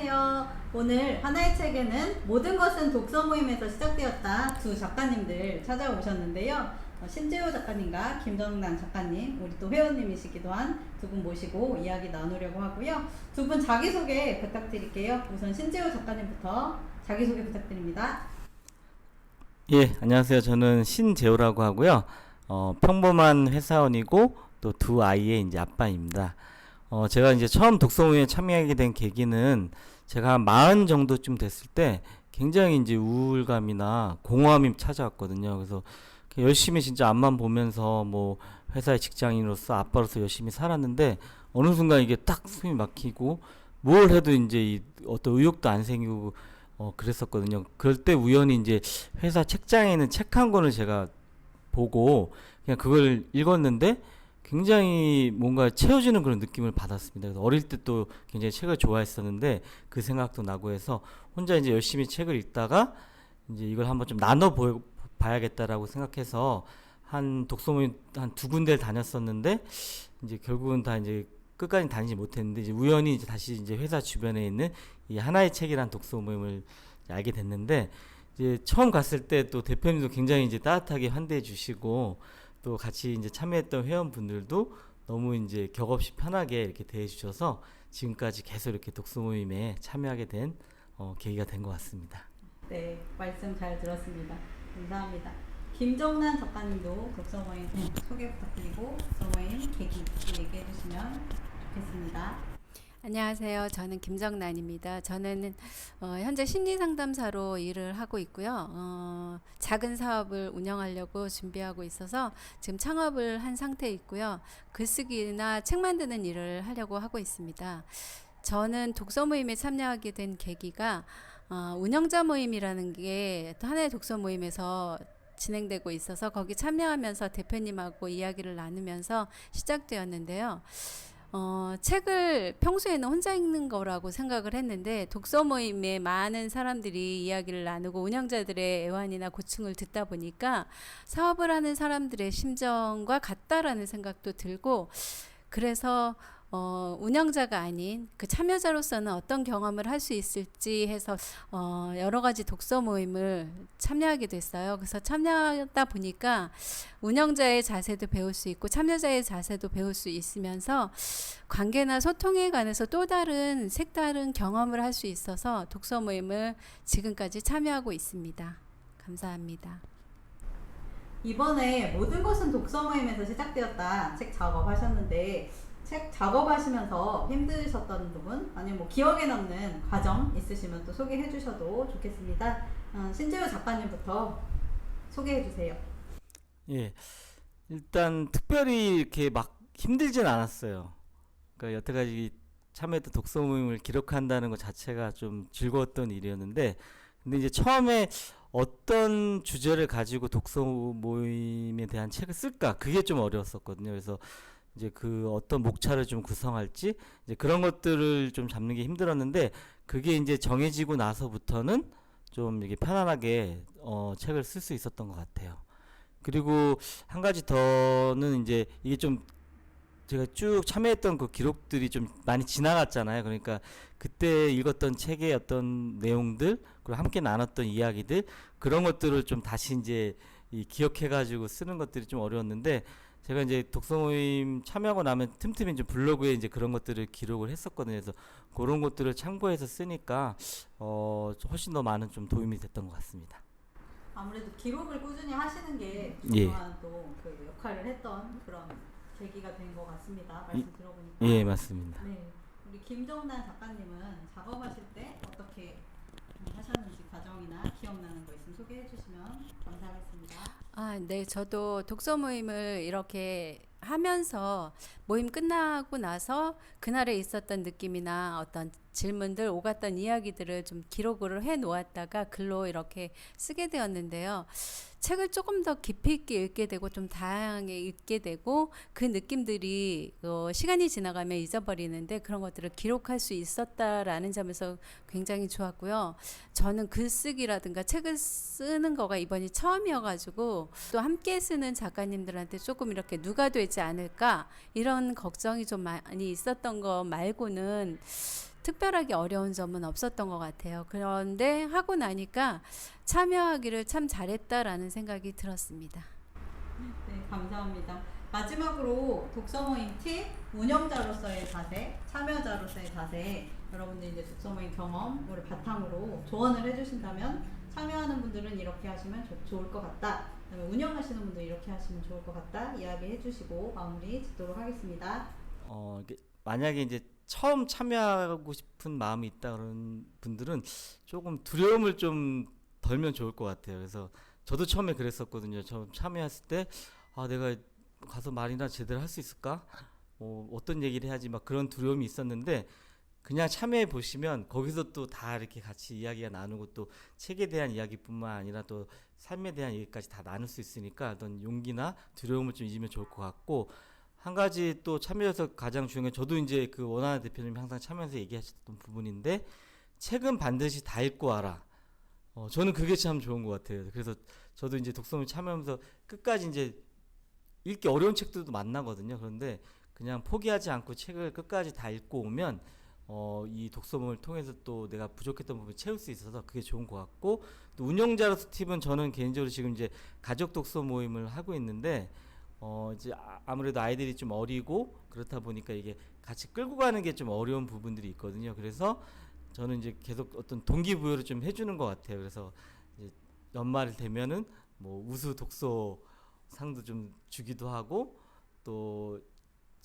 안녕하세요. 오늘 하나의 책에는 모든 것은 독서 모임에서 시작되었다 두 작가님들 찾아오셨는데요. 어, 신재호 작가님과 김정남 작가님, 우리 또 회원님이시기도 한 두 분 모시고 이야기 나누려고 하고요. 두 분 자기소개 부탁드릴게요. 우선 신재호 작가님부터 자기소개 부탁드립니다. 예, 안녕하세요. 저는 신재호라고 하고요. 어, 평범한 회사원이고 또 두 아이의 이제 아빠입니다. 어, 제가 이제 처음 독서모임에 참여하게 된 계기는 제가 한 마흔 정도쯤 됐을 때 굉장히 이제 우울감이나 공허함이 찾아왔거든요. 그래서 열심히 진짜 앞만 보면서 뭐 회사의 직장인으로서 아빠로서 열심히 살았는데 어느 순간 이게 딱 숨이 막히고 뭘 해도 이제 이 어떤 의욕도 안 생기고 어 그랬었거든요. 그럴 때 우연히 이제 회사 책장에 있는 책 한 권을 제가 보고 그냥 그걸 읽었는데 굉장히 뭔가 채워지는 그런 느낌을 받았습니다. 그래서 어릴 때 또 굉장히 책을 좋아했었는데 그 생각도 나고 해서 혼자 이제 열심히 책을 읽다가 이제 이걸 한번 좀 나눠 보, 봐야겠다라고 생각해서 한 독서 모임 한 두 군데를 다녔었는데 이제 결국은 다 이제 끝까지 다니지 못했는데 이제 우연히 이제 다시 이제 회사 주변에 있는 이 하나의 책이란 독서 모임을 알게 됐는데 이제 처음 갔을 때 또 대표님도 굉장히 이제 따뜻하게 환대해 주시고 또 같이 이제 참여했던 회원분들도 너무 이제 격없이 편하게 이렇게 대해 주셔서 지금까지 계속 이렇게 독서 모임에 참여하게 된 어, 계기가 된 것 같습니다. 네, 말씀 잘 들었습니다. 감사합니다. 김정란 작가님도 독서 모임 소개 부탁드리고 독서 모임 계기 얘기해 주시면 좋겠습니다. 안녕하세요. 저는 김정란입니다. 저는 어, 현재 심리 상담사로 일을 하고 있고요. 어, 작은 사업을 운영하려고 준비하고 있어서 지금 창업을 한 상태에 있고요. 글쓰기나 책 만드는 일을 하려고 하고 있습니다. 저는 독서 모임에 참여하게 된 계기가 어, 운영자 모임이라는 게또 하나의 독서 모임에서 진행되고 있어서 거기 참여하면서 대표님하고 이야기를 나누면서 시작되었는데요. 어, 책을 평소에는 혼자 읽는 거라고 생각을 했는데 독서 모임에 많은 사람들이 이야기를 나누고 운영자들의 애환이나 고충을 듣다 보니까 사업을 하는 사람들의 심정과 같다라는 생각도 들고 그래서 어, 운영자가 아닌 그 참여자로서는 어떤 경험을 할 수 있을지 해서 어, 여러 가지 독서 모임을 참여하게 됐어요. 그래서 참여하다 보니까 운영자의 자세도 배울 수 있고 참여자의 자세도 배울 수 있으면서 관계나 소통에 관해서 또 다른 색다른 경험을 할 수 있어서 독서 모임을 지금까지 참여하고 있습니다. 감사합니다. 이번에 모든 것은 독서 모임에서 시작되었다 책 작업하셨는데 책 작업하시면서 힘드셨던 부분 아니면 뭐 기억에 남는 과정 있으시면 또 소개해 주셔도 좋겠습니다. 어, 신재우 작가님부터 소개해 주세요. 예. 일단 특별히 이렇게 막 힘들진 않았어요. 그러니까 여태까지 참여했던 독서 모임을 기록한다는 것 자체가 좀 즐거웠던 일이었는데, 근데 이제 처음에 어떤 주제를 가지고 독서 모임에 대한 책을 쓸까? 그게 좀 어려웠었거든요. 그래서 이제 그 어떤 목차를 좀 구성할지 이제 그런 것들을 좀 잡는 게 힘들었는데 그게 이제 정해지고 나서부터는 좀 이게 편안하게 어 책을 쓸 수 있었던 것 같아요. 그리고 한 가지 더는 이제 이게 좀 제가 쭉 참여했던 그 기록들이 좀 많이 지나갔잖아요. 그러니까 그때 읽었던 책의 어떤 내용들 그리고 함께 나눴던 이야기들 그런 것들을 좀 다시 이제 이 기억해가지고 쓰는 것들이 좀 어려웠는데 제가 이제 독서 모임 참여하고 나면 틈틈이 이제 블로그에 이제 그런 것들을 기록을 했었거든요. 그래서 그런 것들을 참고해서 쓰니까 어 훨씬 더 많은 좀 도움이 됐던 것 같습니다. 아무래도 기록을 꾸준히 하시는 게 예. 그동안 또그 역할을 했던 그런 계기가 된 것 같습니다. 말씀 이- 들어보니까. 예, 맞습니다. 네, 우리 김정란 작가님은 작업하실 때 어떻게 하셨는지 과정이나 기억나는 거 있으면 소개해 주시면 감사하겠습니다. 아, 네. 저도 독서 모임을 이렇게 하면서 모임 끝나고 나서 그날에 있었던 느낌이나 어떤 질문들, 오갔던 이야기들을 좀 기록을 해 놓았다가 글로 이렇게 쓰게 되었는데요. 책을 조금 더 깊이 있게 읽게 되고 좀 다양하게 읽게 되고 그 느낌들이 어, 시간이 지나가면 잊어버리는데 그런 것들을 기록할 수 있었다라는 점에서 굉장히 좋았고요. 저는 글쓰기라든가 책을 쓰는 거가 이번이 처음이어가지고 또 함께 쓰는 작가님들한테 조금 이렇게 누가 되지 않을까 이런 걱정이 좀 많이 있었던 거 말고는 특별하게 어려운 점은 없었던 것 같아요. 그런데 하고 나니까 참여하기를 참 잘했다라는 생각이 들었습니다. 네, 감사합니다. 마지막으로 독서 모임 팁, 운영자로서의 자세, 참여자로서의 자세, 여러분들 이제 독서 모임 경험을 바탕으로 조언을 해주신다면 참여하는 분들은 이렇게 하시면 좋, 좋을 것 같다. 그다음에 운영하시는 분들 이렇게 하시면 좋을 것 같다. 이야기해 주시고 마무리 짓도록 하겠습니다. 어, 만약에 이제 처음 참여하고 싶은 마음이 있다 그런 분들은 조금 두려움을 좀 덜면 좋을 것 같아요. 그래서 저도 처음에 그랬었거든요. 처음 참여했을 때 아, 내가 가서 말이나 제대로 할 수 있을까? 어, 어떤 얘기를 해야지 막 그런 두려움이 있었는데 그냥 참여해 보시면 거기서 또 다 이렇게 같이 이야기가 나누고 또 책에 대한 이야기뿐만 아니라 또 삶에 대한 얘기까지 다 나눌 수 있으니까 어떤 용기나 두려움을 좀 잊으면 좋을 것 같고 한 가지 또 참여해서 가장 중요한 게 저도 이제 그 원하는 대표님이 항상 참여해서 얘기하셨던 부분인데 책은 반드시 다 읽고 와라. 어, 저는 그게 참 좋은 것 같아요. 그래서 저도 이제 독서모임 참여하면서 끝까지 이제 읽기 어려운 책들도 만나거든요. 그런데 그냥 포기하지 않고 책을 끝까지 다 읽고 오면 어, 이 독서모임을 통해서 또 내가 부족했던 부분을 채울 수 있어서 그게 좋은 것 같고 또 운영자로서 팁은 저는 개인적으로 지금 이제 가족 독서 모임을 하고 있는데 어 이제 아- 아무래도 아이들이 좀 어리고 그렇다 보니까 이게 같이 끌고 가는 게 좀 어려운 부분들이 있거든요. 그래서 저는 이제 계속 어떤 동기부여를 좀 해주는 것 같아요. 그래서 이제 연말이 되면은 뭐 우수 독서 상도 좀 주기도 하고 또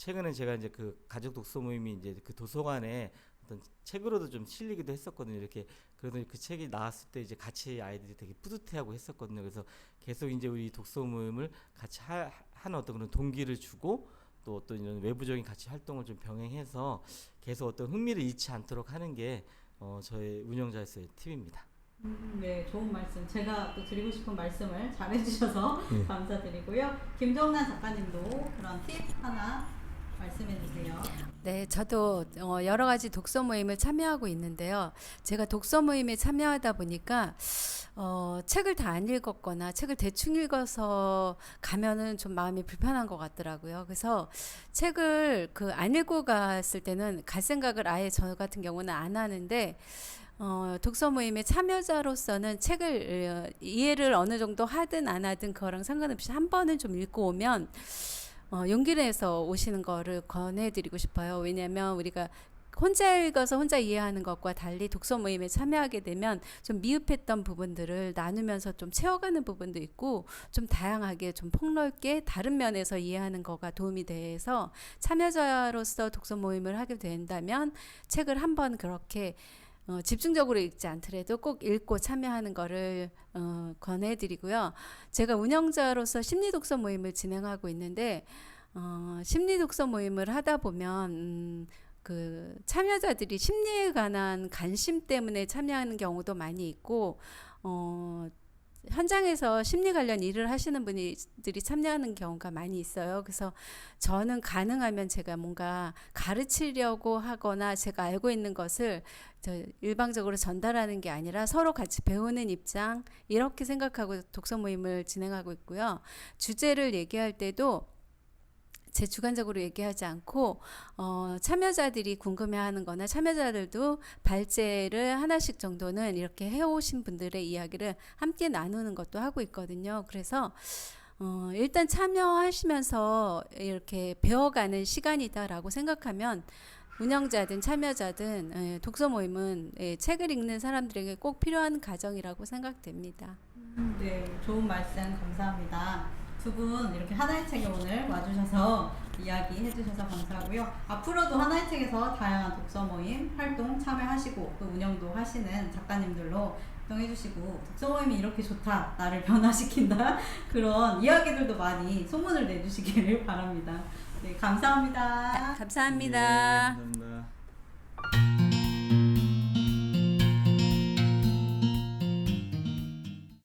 최근에 제가 이제 그 가족 독서 모임이 이제 그 도서관에 어떤 책으로도 좀 실리기도 했었거든요. 이렇게 그래도 그 책이 나왔을 때 이제 같이 아이들이 되게 뿌듯해하고 했었거든요. 그래서 계속 이제 우리 독서 모임을 같이 하, 하는 어떤 그런 동기를 주고 또 어떤 이런 외부적인 같이 활동을 좀 병행해서 계속 어떤 흥미를 잃지 않도록 하는 게 어, 저의 운영자에서의 팁입니다. 음, 네, 좋은 말씀. 제가 또 드리고 싶은 말씀을 잘 해주셔서 네. 감사드리고요. 김정란 작가님도 그런 팁 하나 말씀해 주세요. 네, 저도 어, 여러 가지 독서 모임을 참여하고 있는데요. 제가 독서 모임에 참여하다 보니까 어, 책을 다 안 읽었거나 책을 대충 읽어서 가면은 좀 마음이 불편한 것 같더라고요. 그래서 책을 그 안 읽고 갔을 때는 갈 생각을 아예 저 같은 경우는 안 하는데 어, 독서 모임의 참여자로서는 책을 어, 이해를 어느 정도 하든 안 하든 그거랑 상관없이 한 번은 좀 읽고 오면 어, 용기를 내서 오시는 거를 권해드리고 싶어요. 왜냐하면 우리가 혼자 읽어서 혼자 이해하는 것과 달리 독서 모임에 참여하게 되면 좀 미흡했던 부분들을 나누면서 좀 채워가는 부분도 있고 좀 다양하게 좀 폭넓게 다른 면에서 이해하는 거가 도움이 돼서 참여자로서 독서 모임을 하게 된다면 책을 한번 그렇게 어, 집중적으로 읽지 않더라도 꼭 읽고 참여하는 거를 어, 권해드리고요. 제가 운영자로서 심리 독서 모임을 진행하고 있는데 어, 심리 독서 모임을 하다 보면 음, 그 참여자들이 심리에 관한 관심 때문에 참여하는 경우도 많이 있고 어, 현장에서 심리 관련 일을 하시는 분들이 참여하는 경우가 많이 있어요. 그래서 저는 가능하면 제가 뭔가 가르치려고 하거나 제가 알고 있는 것을 저 일방적으로 전달하는 게 아니라 서로 같이 배우는 입장 이렇게 생각하고 독서 모임을 진행하고 있고요. 주제를 얘기할 때도 제 주관적으로 얘기하지 않고 어, 참여자들이 궁금해하는 거나 참여자들도 발제를 하나씩 정도는 이렇게 해오신 분들의 이야기를 함께 나누는 것도 하고 있거든요. 그래서 어, 일단 참여하시면서 이렇게 배워가는 시간이다라고 생각하면 운영자든 참여자든 예, 독서 모임은 예, 책을 읽는 사람들에게 꼭 필요한 과정이라고 생각됩니다. 네, 좋은 말씀 감사합니다. 두 분 이렇게 하나의 책에 오늘 와주셔서 이야기 해 주셔서 감사하고요. 앞으로도 하나의 책에서 다양한 독서 모임 활동 참여하시고 또 운영도 하시는 작가님들로 활동해 주시고 독서 모임이 이렇게 좋다 나를 변화시킨다 그런 이야기들도 많이 소문을 내주시기를 바랍니다. 네, 감사합니다. 감사합니다. 네, 감사합니다.